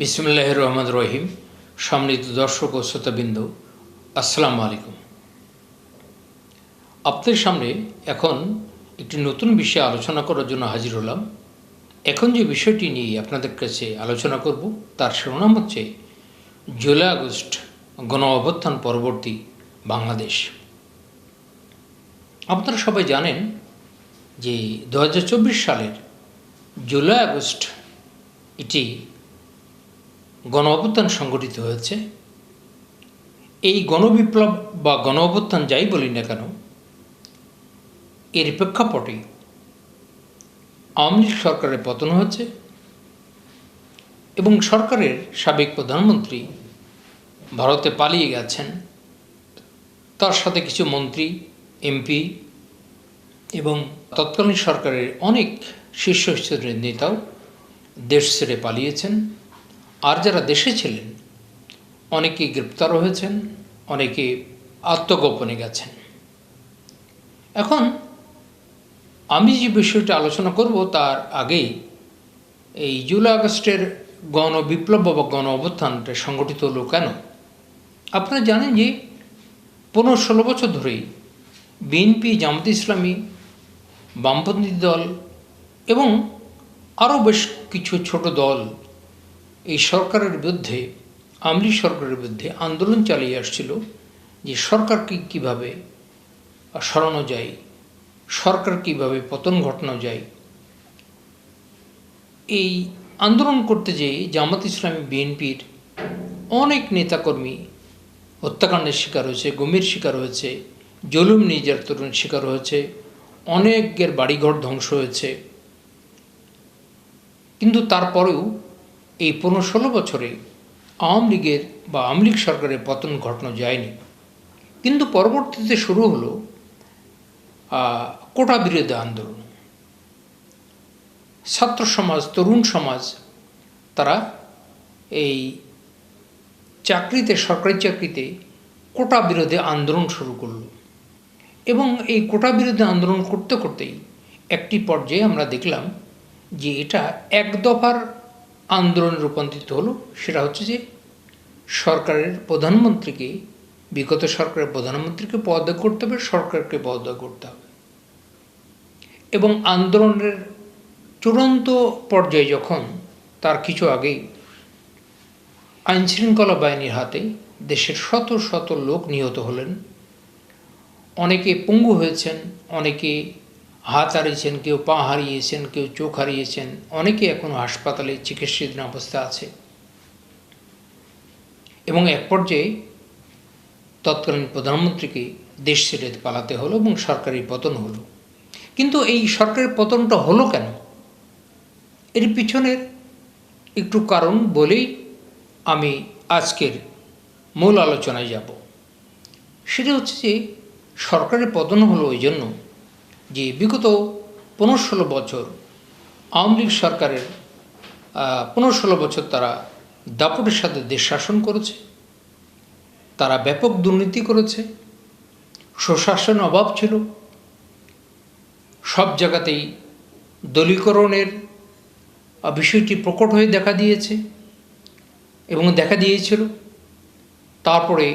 বিসমুল্লাহ রহমান রহিম। সম্মানিত দর্শক ও শ্রোতাবৃন্দ, আসসালামু আলাইকুম। আপনাদের সামনে এখন একটি নতুন বিষয়ে আলোচনা করার জন্য হাজির হলাম। এখন যে বিষয়টি নিয়ে আপনাদের কাছে আলোচনা করব, তার শিরোনাম হচ্ছে জুলাই আগস্ট গণ অভ্যুত্থান পরবর্তী বাংলাদেশ। আপনারা সবাই জানেন যে দু হাজার চব্বিশ সালের জুলাই আগস্ট এটি গণ অভ্যুত্থান সংগঠিত হয়েছে। এই গণবিপ্লব বা গণ অভ্যুত্থান যাই বলি না কেন, এর প্রেক্ষাপটে আওয়ামী লীগ সরকারের পতন হয়েছে এবং সরকারের সাবেক প্রধানমন্ত্রী ভারতে পালিয়ে গেছেন। তার সাথে কিছু মন্ত্রী, এমপি এবং তৎকালীন সরকারের অনেক শীর্ষ স্তরের নেতাও দেশ ছেড়ে পালিয়েছেন। আর যারা দেশে ছিলেন অনেকে গ্রেপ্তারও হয়েছেন অনেকে আত্মগোপনে গেছেন। এখন, আমি যে বিষয়টা আলোচনা করব তার আগেই এই জুলাই আগস্টের গণ বিপ্লব বা গণ অভ্যুত্থানটা সংগঠিত হলো কেন? আপনারা জানেন যে পনেরো ষোলো বছর ধরেই বিএনপি, জামাত ইসলামী, বামপন্থী দল এবং আরও বেশ কিছু ছোট দল এই সরকারের বিরুদ্ধে, আমলি সরকারের বিরুদ্ধে আন্দোলন চালিয়ে আসছিল যে সরকারকে কীভাবে সরানো যায়, সরকার কীভাবে পতন ঘটানো যায়। এই আন্দোলন করতে যেয়ে জামাত ইসলামী, বিএনপির অনেক নেতাকর্মী হত্যাকাণ্ডের শিকার হয়েছে, গমির শিকার হয়েছে, জলুম নির্যাতনের শিকার হয়েছে, অনেকের বাড়িঘর ধ্বংস হয়েছে। কিন্তু তারপরেও এই পনেরো ষোলো বছরে আওয়ামী লীগের বা আওয়ামী লীগ সরকারের পতন ঘটানো যায়নি। কিন্তু পরবর্তীতে শুরু হলো কোটা বিরোধী আন্দোলন। ছাত্র সমাজ, তরুণ সমাজ, তারা এই চাকরিতে, সরকারি চাকরিতে কোটা বিরোধী আন্দোলন শুরু করল। এবং এই কোটা বিরোধী আন্দোলন করতে করতেই একটি পর্যায়ে আমরা দেখলাম যে এটা এক দফার আন্দোলনে রূপান্তরিত হলো, সেটা হচ্ছে যে সরকারের প্রধানমন্ত্রীকে, বিগত সরকারের প্রধানমন্ত্রীকে পদত্যাগ করতে হবে, সরকারকে পদত্যাগ করতে হবে। এবং আন্দোলনের চূড়ান্ত পর্যায়ে যখন, তার কিছু আগেই আইনশৃঙ্খলা বাহিনীর হাতে দেশের শত শত লোক নিহত হলেন, অনেকে পঙ্গু হয়েছেন, অনেকে হাত হারিয়েছেন কেউ পা হারিয়েছেন কেউ চোখ হারিয়েছেন অনেকে এখনও হাসপাতালে চিকিৎসাধীন অবস্থা আছে। এবং এক পর্যায়ে তৎকালীন প্রধানমন্ত্রীকে দেশ ছেড়ে পালাতে হলো এবং সরকারি পতন হলো। কিন্তু এই সরকারের পতনটা হলো কেন? এর পিছনের একটু কারণ বলেই আমি আজকের মূল আলোচনায় যাব। সেটা হচ্ছে যে সরকারের পতন হলো ওই জন্য যে বিগত পনেরো ষোলো বছর আওয়ামী লীগ সরকারের পনেরো ষোলো বছর তারা দাপটের সাথে দেশ শাসন করেছে, তারা ব্যাপক দুর্নীতি করেছে, সুশাসন অভাব ছিল, সব জায়গাতেই দলীকরণের বিষয়টি প্রকট হয়ে দেখা দিয়েছে এবং দেখা দিয়েছিল। তারপরে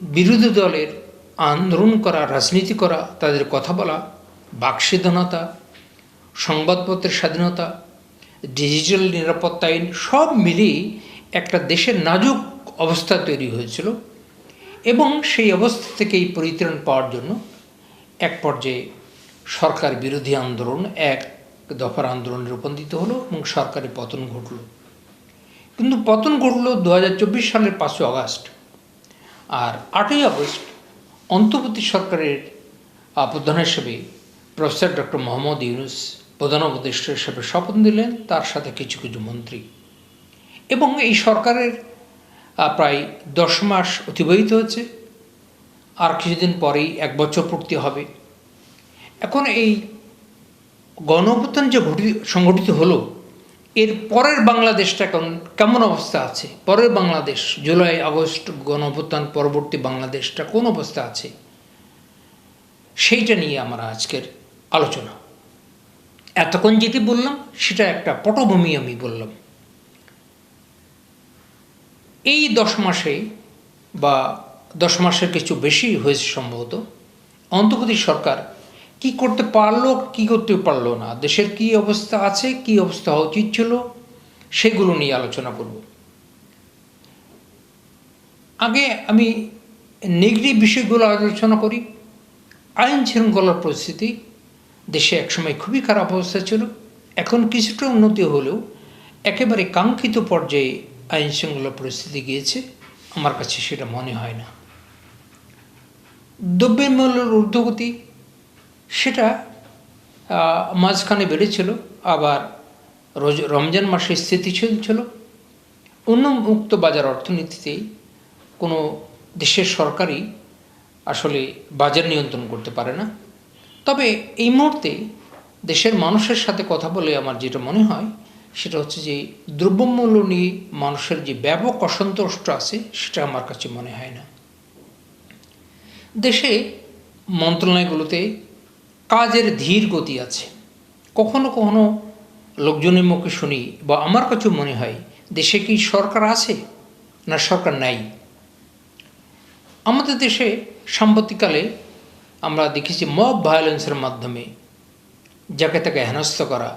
বিরোধী দলের আন্দোলন করা, রাজনীতি করা, তাদের কথা বলা বাকস্বাধীনতা সংবাদপত্রের স্বাধীনতা, ডিজিটাল নিরাপত্তা আইন, সব মিলিয়ে একটা দেশের নাজুক অবস্থা তৈরি হয়েছিল এবং সেই অবস্থা থেকেই পরিত্রাণ পাওয়ার জন্য এক পর্যায়ে সরকার বিরোধী আন্দোলন এক দফার আন্দোলনে রূপান্তরিত হলো এবং সরকারের পতন ঘটল। কিন্তু পতন ঘটল দু হাজার চব্বিশ সালের পাঁচই আগস্ট। আর আটই আগস্ট অন্তর্বর্তী সরকারের প্রধান হিসেবে প্রফেসর ডক্টর মোহাম্মদ ইউনুস প্রধান উপদেষ্টা হিসেবে শপথ নিলেন, তার সাথে কিছু কিছু মন্ত্রী। এবং এই সরকারের প্রায় দশ মাস অতিবাহিত হয়েছে। আর কিছুদিন পরেই এক বছর পূর্তি হবে। এখন এই গণ যে ঘটি সংগঠিত হলো এর পরের বাংলাদেশটা কেমন কেমন অবস্থা আছে? পরের বাংলাদেশ, জুলাই, আগস্ট গণঅভ্যুত্থান পরবর্তী বাংলাদেশটা কোন অবস্থা আছে? সেইটা নিয়ে আমরা আজকের আলোচনা। এতক্ষণ যেটি বললাম, সেটা একটা পটভূমি আমি বললাম। এই দশ মাসে বা দশ মাসের কিছু বেশি হয়েছে সম্ভবত, অন্তর্বর্তী সরকার কি করতে পারল, কি করতে পারল না? দেশের কি অবস্থা আছে, কি অবস্থা হওয়া উচিত ছিল, সেগুলো নিয়ে আলোচনা করব। আগে আমি নেগেটিভ বিষয়গুলো আলোচনা করি। আইন শৃঙ্খলার পরিস্থিতি দেশে একসময় খুবই খারাপ অবস্থা ছিল। এখন কিছুটা উন্নতি হলেও একেবারে কাঙ্ক্ষিত পর্যায়ে আইন শৃঙ্খলা পরিস্থিতি গিয়েছে। আমার কাছে সেটা মনে হয় না। দ্রব্যের মূল্যের ঊর্ধ্বগতি সেটা মাঝখানে বেড়েছিল, আবার রোজ, রমজান মাসে স্থিতিশীল ছিল উন্মুক্ত বাজার অর্থনীতিতে কোনো দেশের সরকারই আসলে বাজার নিয়ন্ত্রণ করতে পারে না। তবে এই মুহূর্তে দেশের মানুষের সাথে কথা বলে আমার যেটা মনে হয়, সেটা হচ্ছে যে দ্রব্যমূল্য নিয়ে মানুষের যে ব্যাপক অসন্তুষ্ট আছে, সেটা আমার কাছে মনে হয় না। দেশে মন্ত্রণালয়গুলোতে কাজের ধীর গতি আছে। কখনো কখনো লোকজনের মুখে শুনি বা আমার কাছেও মনে হয়, দেশে কি সরকার আছে না সরকার নাই? আমাদের দেশে সাম্প্রতিককালে আমরা দেখেছি মব ভায়োলেন্সের মাধ্যমে যাকে তাকে হেনস্থ করা,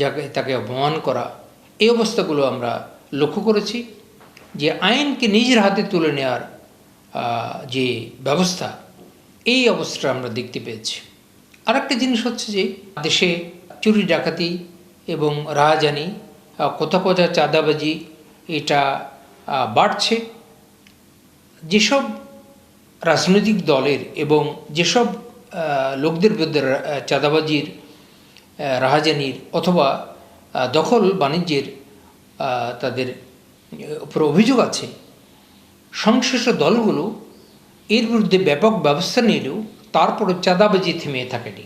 যাকে তাকে অপমান করা, এই অবস্থাগুলো আমরা লক্ষ্য করেছি যে আইনকে নিজের হাতে তুলে নেওয়ার যে ব্যবস্থা, এই অবস্থাটা আমরা দেখতে পেয়েছি। আরেকটা জিনিস হচ্ছে যে, দেশে চুরি ডাকাতি এবং রাহাজানি কোথাও চাঁদাবাজি, এটা বাড়ছে। যেসব রাজনৈতিক দলের এবং যেসব লোকদের বিরুদ্ধে চাঁদাবাজির রাহাজানির অথবা দখল বাণিজ্যের তাদের উপর অভিযোগ আছে, সংশ্লিষ্ট দলগুলো এর বিরুদ্ধে ব্যাপক ব্যবস্থা নিলেও তারপরে চাঁদাবাজি থেমে থাকেনি।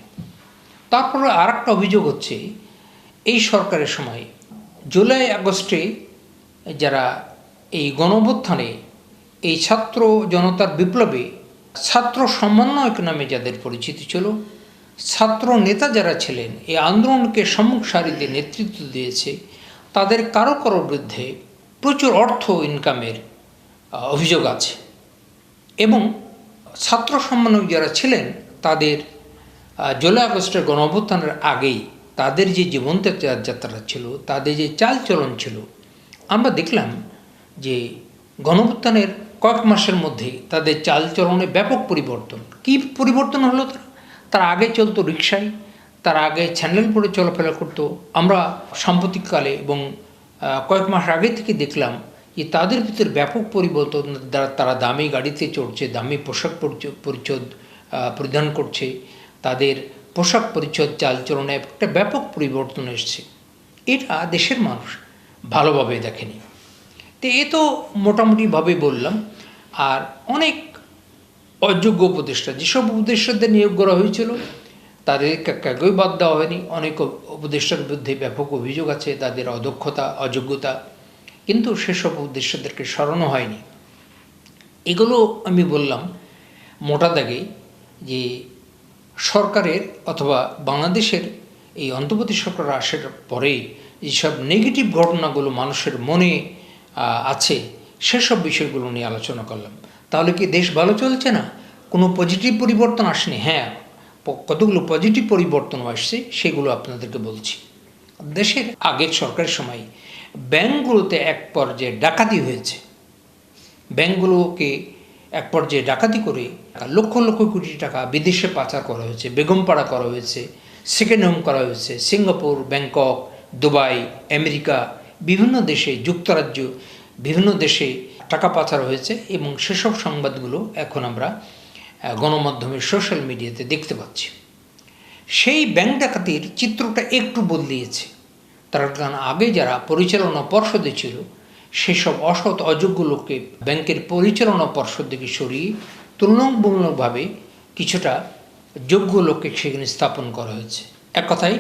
তারপরে আর একটা অভিযোগ হচ্ছে, এই সরকারের সময় জুলাই আগস্টে যারা এই গণঅভ্যুত্থানে এই ছাত্র জনতার বিপ্লবে ছাত্র সমন্বয়ক নামে যাদের পরিচিতি ছিল, ছাত্র নেতা যারা ছিলেন, এই আন্দোলনকে সম্মুখ সারিতে নেতৃত্ব দিয়েছে, তাদের কারও কারও বিরুদ্ধে প্রচুর অর্থ ইনকামের অভিযোগ আছে। এবং ছাত্র সম্মানক যারা ছিলেন, তাদের জুলাই আগস্টের গণ অভ্যুত্থানের আগেই তাদের যে জীবন্ত যাত্রা ছিল, তাদের যে চালচলন ছিল, আমরা দেখলাম যে গণঅভ্যুত্থানের কয়েক মাসের মধ্যে তাদের চালচলনে ব্যাপক পরিবর্তন। কি পরিবর্তন হলো তারা? তারা আগে চলতো রিক্সায় তারা আগে স্যান্ডেল পরে চলাফেরা করতো। আমরা সাম্প্রতিককালে এবং কয়েক মাস আগে থেকে দেখলাম যে তাদের ভিতর ব্যাপক পরিবর্তন তারা দামি গাড়িতে চড়ছে, দামি পোশাক পরিচ্ছদ পরিধান করছে, তাদের পোশাক পরিচ্ছদ, চালচলনে একটা ব্যাপক পরিবর্তন এসছে। এটা দেশের মানুষ ভালোভাবে দেখেনি। তো এ তো মোটামুটিভাবে বললাম, আর অনেক অযোগ্য উপদেষ্টা, যেসব উপদেষ্টাদের নিয়োগ করা হয়েছিল, তাদের কাকেই বাদ দেওয়া হয়নি। অনেক উপদেষ্টার বিরুদ্ধে ব্যাপক অভিযোগ আছে, তাদের অদক্ষতা, অযোগ্যতা কিন্তু সেসব উদ্দেশ্যদেরকে সরানো হয়নি। এগুলো আমি বললাম মোটা দাগে যে সরকারের অথবা বাংলাদেশের এই অন্তর্বর্তী সরকার আসার পরে যেসব নেগেটিভ ঘটনাগুলো মানুষের মনে আছে, সেসব বিষয়গুলো নিয়ে আলোচনা করলাম। তাহলে কি দেশ ভালো চলছে না? কোনো পজিটিভ পরিবর্তন আসেনি? হ্যাঁ কতগুলো পজিটিভ পরিবর্তন আসছে সেগুলো আপনাদেরকে বলছি। দেশের আগের সরকারের সময় ব্যাংকগুলোতে এক পর্যায়ে ডাকাতি হয়েছে। ব্যাংকগুলোকে এক পর্যায়ে ডাকাতি করে লক্ষ লক্ষ কোটি টাকা বিদেশে পাচার করা হয়েছে, বেগমপাড়া করা হয়েছে সেকেন্ড হোম করা হয়েছে, সিঙ্গাপুর, ব্যাংকক, দুবাই, আমেরিকা, বিভিন্ন দেশে যুক্তরাজ্য, বিভিন্ন দেশে টাকা পাচার হয়েছে এবং সেসব সংবাদগুলো এখন আমরা গণমাধ্যমে, সোশ্যাল মিডিয়াতে দেখতে পাচ্ছি। সেই ব্যাংক ডাকাতির চিত্রটা একটু বদলিয়েছে। তার কারণ আগে যারা পরিচালনা পর্ষদে ছিল, সেসব অসৎ অযোগ্য লোককে ব্যাংকের পরিচালনা পর্ষদ থেকে সরিয়ে তুলনামূলকভাবে কিছুটা যোগ্য লোককে সেখানে স্থাপন করা হয়েছে। এক কথায়,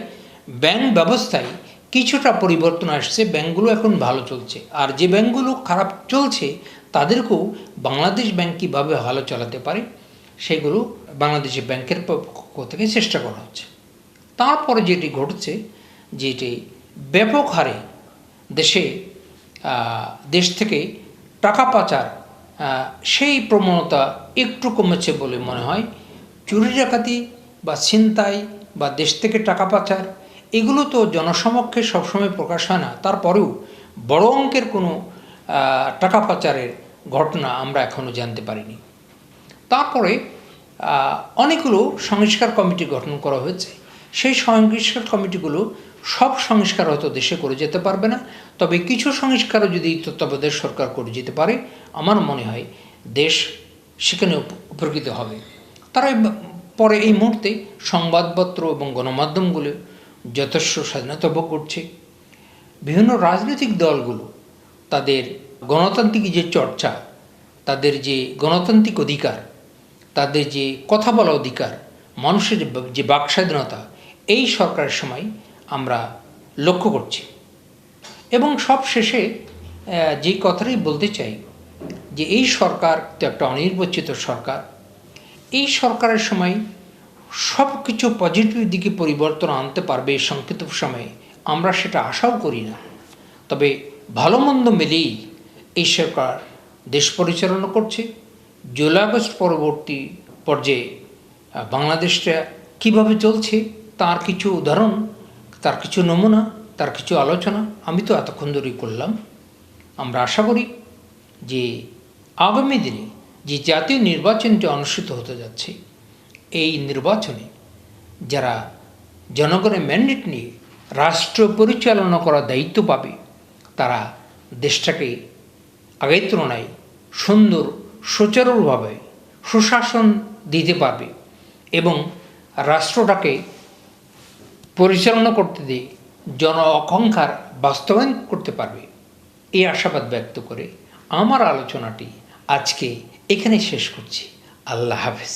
ব্যাংক ব্যবস্থায় কিছুটা পরিবর্তন আসছে, ব্যাংকগুলো এখন ভালো চলছে। আর যে ব্যাংকগুলো খারাপ চলছে, তাদেরকেও বাংলাদেশ ব্যাংক কীভাবে ভালো চালাতে পারে, সেগুলো বাংলাদেশি ব্যাংকের পক্ষ থেকে চেষ্টা করা হচ্ছে। তারপরে যেটি ঘটছে, যেটি ব্যাপক হারে দেশে দেশ থেকে টাকা পাচার সেই প্রবণতা একটু কমেছে বলে মনে হয়। চুরি ডাকাতি বা ছিনতাই বা দেশ থেকে টাকা পাচার, এগুলো তো জনসমক্ষে সবসময় প্রকাশ হয় না। তারপরেও বড় অঙ্কের কোনো টাকা পাচারের ঘটনা আমরা এখনও জানতে পারিনি। তারপরে অনেকগুলো সংস্কার কমিটি গঠন করা হয়েছে। সেই সংস্কার কমিটিগুলো সব সংস্কার হয়তো দেশে করে যেতে পারবে না। তবে কিছু সংস্কারও যদি তত্ত্বাবধায়ক সরকার করে যেতে পারে, আমার মনে হয় দেশ সেখানে উপ- উপকৃত হবে। তারা পরে এই মুহূর্তে সংবাদপত্র এবং গণমাধ্যমগুলো যথেষ্ট স্বাধীনতা ভোগ করছে। বিভিন্ন রাজনৈতিক দলগুলো তাদের গণতান্ত্রিক যে চর্চা, তাদের যে গণতান্ত্রিক অধিকার, তাদের যে কথা বলা অধিকার, মানুষের যে বাক স্বাধীনতা, এই সরকারের সময় আমরা লক্ষ্য করছি। এবং সব শেষে যে কথাটাই বলতে চাই, যে এই সরকার তো একটা অনির্বাচিত সরকার। এই সরকারের সময় সব কিছু পজিটিভ দিকে পরিবর্তন আনতে পারবে এই সংক্ষিপ্ত সময়ে, আমরা সেটা আশাও করি না। তবে ভালো মন্দ মিলেই এই সরকার দেশ পরিচালনা করছে। জুলাই আগস্ট পরবর্তী পর্যায়ে বাংলাদেশটা কীভাবে চলছে, তার কিছু উদাহরণ তার কিছু নমুনা, তার কিছু আলোচনা আমি তো এতক্ষণ ধরেই করলাম। আমরা আশা করি যে আগামী দিনে যে জাতীয় নির্বাচনটি অনুষ্ঠিত হতে যাচ্ছে, এই নির্বাচনে যারা জনগণের ম্যান্ডেট নিয়ে রাষ্ট্র পরিচালনা করার দায়িত্ব পাবে, তারা দেশটাকে আগের তুলনায় সুন্দর, সুচারুভাবে সুশাসন দিতে পারবে এবং রাষ্ট্রটাকে পরিচালনা করতে দিয়ে জন আকাঙ্ক্ষার বাস্তবায়ন করতে পারবে। এই আশাবাদ ব্যক্ত করে আমার আলোচনাটি আজকে এখানে শেষ করছি। আল্লাহ হাফেজ।